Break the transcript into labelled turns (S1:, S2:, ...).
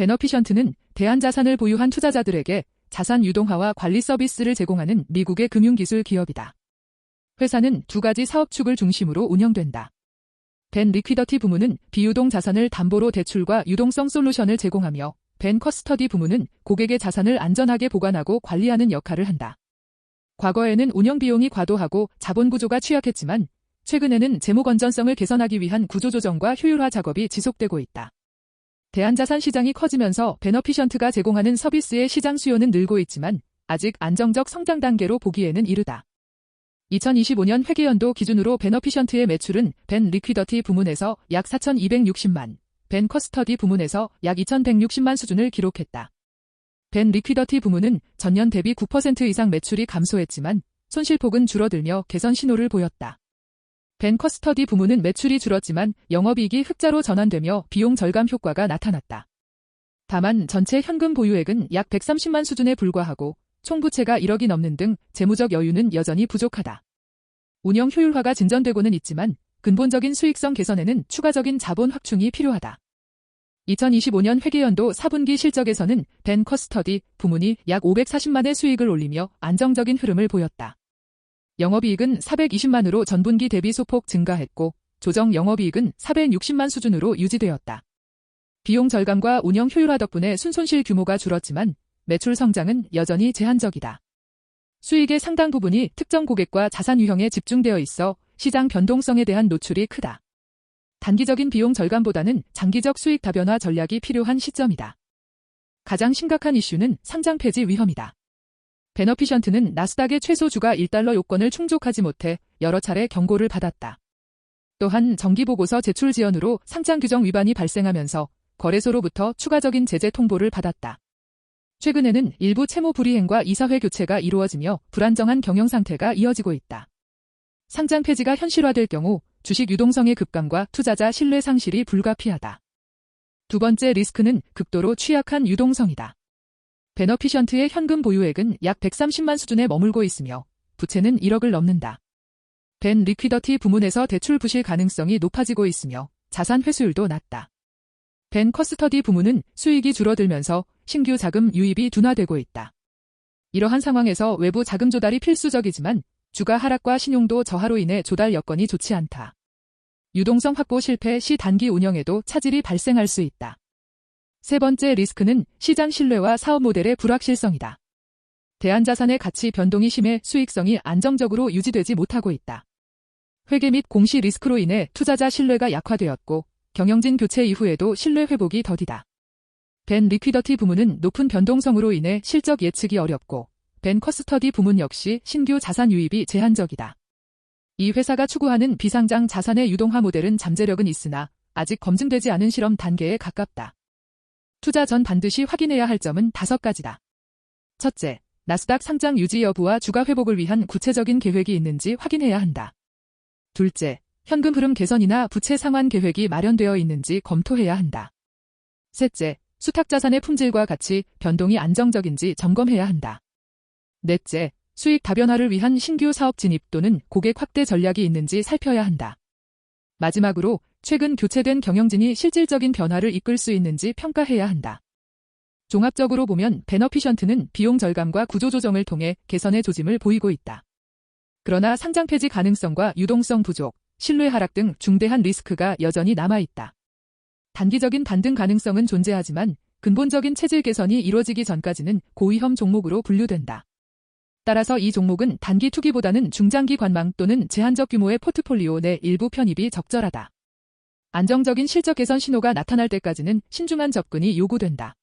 S1: 베너피션트는 대한자산을 보유한 투자자들에게 자산 유동화와 관리 서비스를 제공하는 미국의 금융기술 기업이다. 회사는 두 가지 사업축을 중심으로 운영된다. 벤 리퀴더티 부문은 비유동 자산을 담보로 대출과 유동성 솔루션을 제공하며 벤 커스터디 부문은 고객의 자산을 안전하게 보관하고 관리하는 역할을 한다. 과거에는 운영 비용이 과도하고 자본 구조가 취약했지만 최근에는 재무 건전성을 개선하기 위한 구조 조정과 효율화 작업이 지속되고 있다. 대한자산 시장이 커지면서 베너피션트가 제공하는 서비스의 시장 수요는 늘고 있지만 아직 안정적 성장 단계로 보기에는 이르다. 2025년 회계연도 기준으로 베너피션트의 매출은 벤 리퀴더티 부문에서 약 4,260만, 벤 커스터디 부문에서 약 2,160만 수준을 기록했다. 벤 리퀴더티 부문은 전년 대비 9% 이상 매출이 감소했지만 손실폭은 줄어들며 개선 신호를 보였다. 벤 커스터디 부문은 매출이 줄었지만 영업이익이 흑자로 전환되며 비용 절감 효과가 나타났다. 다만 전체 현금 보유액은 약 130만 수준에 불과하고 총부채가 1억이 넘는 등 재무적 여유는 여전히 부족하다. 운영 효율화가 진전되고는 있지만 근본적인 수익성 개선에는 추가적인 자본 확충이 필요하다. 2025년 회계연도 4분기 실적에서는 벤 커스터디 부문이 약 540만의 수익을 올리며 안정적인 흐름을 보였다. 영업이익은 420만으로 전분기 대비 소폭 증가했고 조정 영업이익은 460만 수준으로 유지되었다. 비용 절감과 운영 효율화 덕분에 순손실 규모가 줄었지만 매출 성장은 여전히 제한적이다. 수익의 상당 부분이 특정 고객과 자산 유형에 집중되어 있어 시장 변동성에 대한 노출이 크다. 단기적인 비용 절감보다는 장기적 수익 다변화 전략이 필요한 시점이다. 가장 심각한 이슈는 상장 폐지 위험이다. 베너피션트는 나스닥의 최소 주가 1달러 요건을 충족하지 못해 여러 차례 경고를 받았다. 또한 정기보고서 제출 지연으로 상장 규정 위반이 발생하면서 거래소로부터 추가적인 제재 통보를 받았다. 최근에는 일부 채무 불이행과 이사회 교체가 이루어지며 불안정한 경영 상태가 이어지고 있다. 상장 폐지가 현실화될 경우 주식 유동성의 급감과 투자자 신뢰 상실이 불가피하다. 두 번째 리스크는 극도로 취약한 유동성이다. 베너피션트의 현금 보유액은 약 130만 수준에 머물고 있으며 부채는 1억을 넘는다. 벤 리퀴더티 부문에서 대출 부실 가능성이 높아지고 있으며 자산 회수율도 낮다. 벤 커스터디 부문은 수익이 줄어들면서 신규 자금 유입이 둔화되고 있다. 이러한 상황에서 외부 자금 조달이 필수적이지만 주가 하락과 신용도 저하로 인해 조달 여건이 좋지 않다. 유동성 확보 실패 시 단기 운영에도 차질이 발생할 수 있다. 세 번째 리스크는 시장 신뢰와 사업 모델의 불확실성이다. 대한자산의 가치 변동이 심해 수익성이 안정적으로 유지되지 못하고 있다. 회계 및 공시 리스크로 인해 투자자 신뢰가 약화되었고 경영진 교체 이후에도 신뢰 회복이 더디다. 벤 리퀴더티 부문은 높은 변동성으로 인해 실적 예측이 어렵고 벤 커스터디 부문 역시 신규 자산 유입이 제한적이다. 이 회사가 추구하는 비상장 자산의 유동화 모델은 잠재력은 있으나 아직 검증되지 않은 실험 단계에 가깝다. 투자 전 반드시 확인해야 할 점은 다섯 가지다. 첫째, 나스닥 상장 유지 여부와 주가 회복을 위한 구체적인 계획이 있는지 확인해야 한다. 둘째, 현금 흐름 개선이나 부채 상환 계획이 마련되어 있는지 검토해야 한다. 셋째, 수탁 자산의 품질과 같이 변동이 안정적인지 점검해야 한다. 넷째, 수익 다변화를 위한 신규 사업 진입 또는 고객 확대 전략이 있는지 살펴야 한다. 마지막으로 최근 교체된 경영진이 실질적인 변화를 이끌 수 있는지 평가해야 한다. 종합적으로 보면 베너피션트는 비용 절감과 구조 조정을 통해 개선의 조짐을 보이고 있다. 그러나 상장 폐지 가능성과 유동성 부족, 신뢰 하락 등 중대한 리스크가 여전히 남아있다. 단기적인 반등 가능성은 존재하지만 근본적인 체질 개선이 이루어지기 전까지는 고위험 종목으로 분류된다. 따라서 이 종목은 단기 투기보다는 중장기 관망 또는 제한적 규모의 포트폴리오 내 일부 편입이 적절하다. 안정적인 실적 개선 신호가 나타날 때까지는 신중한 접근이 요구된다.